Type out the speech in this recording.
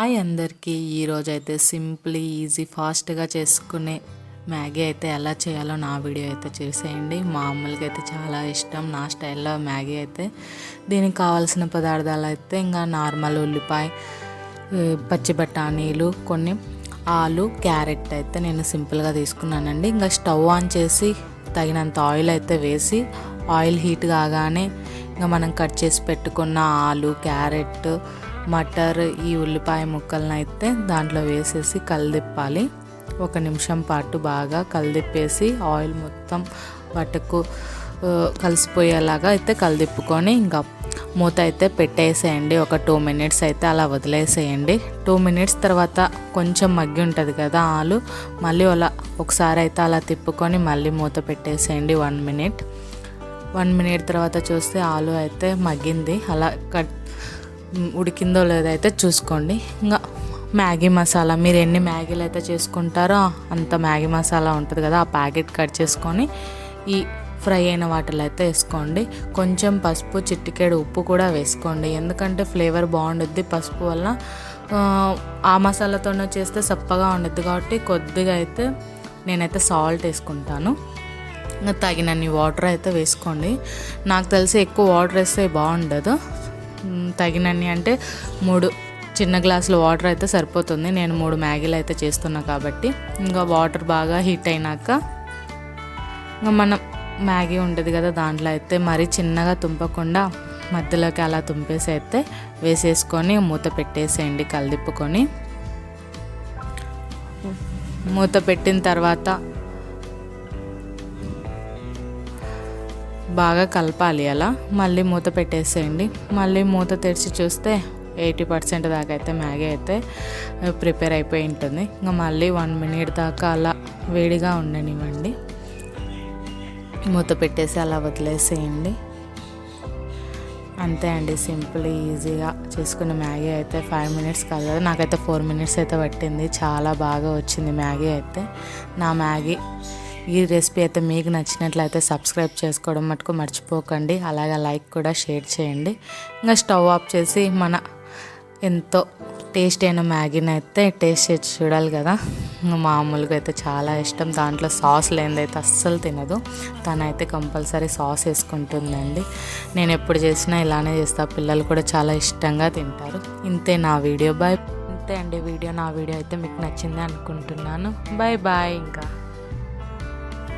Hi అందరికీ. ఈరోజు అయితే సింప్లీ ఈజీ ఫాస్ట్గా చేసుకునే మ్యాగీ అయితే ఎలా చేయాలో నా వీడియో అయితే చేసేయండి. మామూలుగా అయితే చాలా ఇష్టం నా స్టైల్లో మ్యాగీ అయితే. దీనికి కావాల్సిన పదార్థాలు అయితే ఇంకా నార్మల్ ఉల్లిపాయ పచ్చి బఠానీలు కొన్ని ఆలు క్యారెట్ అయితే నేను సింపుల్గా తీసుకున్నానండి. ఇంకా స్టవ్ ఆన్ చేసి తగినంత ఆయిల్ అయితే వేసి ఆయిల్ హీట్ కాగానే ఇంకా మనం కట్ చేసి పెట్టుకున్న ఆలు క్యారెట్ మటర్ ఈ ఉల్లిపాయ ముక్కలను అయితే దాంట్లో వేసేసి కలిదిప్పాలి. ఒక నిమిషం పాటు బాగా కలిదిప్పేసి ఆయిల్ మొత్తం పట్టుకు కలిసిపోయేలాగా అయితే కలిదిప్పుకొని ఇంకా మూత అయితే పెట్టేసేయండి. ఒక టూ మినిట్స్ అయితే అలా వదిలేసేయండి. టూ మినిట్స్ తర్వాత కొంచెం మగ్గి ఉంటుంది కదా ఆలు మళ్ళీ అలా ఒకసారి అయితే అలా తిప్పుకొని మళ్ళీ మూత పెట్టేసేయండి వన్ మినిట్. వన్ మినిట్ తర్వాత చూస్తే ఆలు అయితే మగ్గింది. అలా కట్ ఉడికిందో లేదో అయితే చూసుకోండి. ఇంకా మ్యాగీ మసాలా మీరు ఎన్ని మ్యాగీలు అయితే చేసుకుంటారో అంత మ్యాగీ మసాలా ఉంటుంది కదా ఆ ప్యాకెట్ కట్ చేసుకొని ఈ ఫ్రై అయిన వాటిలో అయితే వేసుకోండి. కొంచెం పసుపు చిట్టికేడు ఉప్పు కూడా వేసుకోండి. ఎందుకంటే ఫ్లేవర్ బాగుండుద్ది పసుపు వల్ల. ఆ, మసాలాతోనే చేస్తే సప్పగా ఉండద్దు కాబట్టి కొద్దిగా అయితే నేనైతే సాల్ట్ వేసుకుంటాను. తగినన్ని వాటర్ అయితే వేసుకోండి. నాకు తెలిసి ఎక్కువ వాటర్ వేస్తే బాగుండదు. తగినన్ని అంటే మూడు. చిన్న గ్లాసులు వాటర్ అయితే సరిపోతుంది. నేను మూడు మ్యాగీలు అయితే చేస్తున్నా కాబట్టి. ఇంకా వాటర్ బాగా హీట్ అయినాక ఇంకా మనం మ్యాగీ ఉంటుంది కదా దాంట్లో అయితే మరీ చిన్నగా తుంపకుండా మధ్యలోకి అలా తుంపేసి అయితే వేసేసుకొని మూత పెట్టేసేయండి కలిదిప్పుకొని. మూత పెట్టిన తర్వాత బాగా కలపాలి అలా. మళ్ళీ మూత పెట్టేసేయండి. మళ్ళీ మూత తెరిచి చూస్తే ఎయిటీ పర్సెంట్ దాకా అయితే మ్యాగీ అయితే ప్రిపేర్ అయిపోయి ఉంటుంది. ఇంకా మళ్ళీ వన్ మినిట్ దాకా అలా వేడిగా ఉండనివ్వండి. మూత పెట్టేసి అలా వదిలేసేయండి. అంతే అండి. సింపుల్ ఈజీగా చేసుకున్న మ్యాగీ అయితే ఫైవ్ మినిట్స్ కాదు కదా నాకైతే ఫోర్ మినిట్స్ అయితే పట్టింది. చాలా బాగా వచ్చింది మ్యాగీ అయితే. నా మ్యాగీ ఈ రెసిపీ అయితే మీకు నచ్చినట్లయితే సబ్స్క్రైబ్ చేసుకోవడం మటుకు మర్చిపోకండి. అలాగే లైక్ కూడా షేర్ చేయండి. ఇంకా స్టవ్ ఆఫ్ చేసి మన ఎంతో టేస్ట్ అయిన మ్యాగీని అయితే టేస్ట్ చేసి చూడాలి కదా. మామూలుగా అయితే చాలా ఇష్టం. దాంట్లో సాస్ లేనిదైతే అస్సలు తినదు. తనైతే కంపల్సరీ సాస్ వేసుకుంటుందండి. నేను ఎప్పుడు చేసినా ఇలానే చేస్తా. పిల్లలు కూడా చాలా ఇష్టంగా తింటారు. ఇంతే నా వీడియో. బాయ్. ఇంతే అండి. వీడియో నా వీడియో అయితే మీకు నచ్చింది అనుకుంటున్నాను. బాయ్ బాయ్ ఇంకా.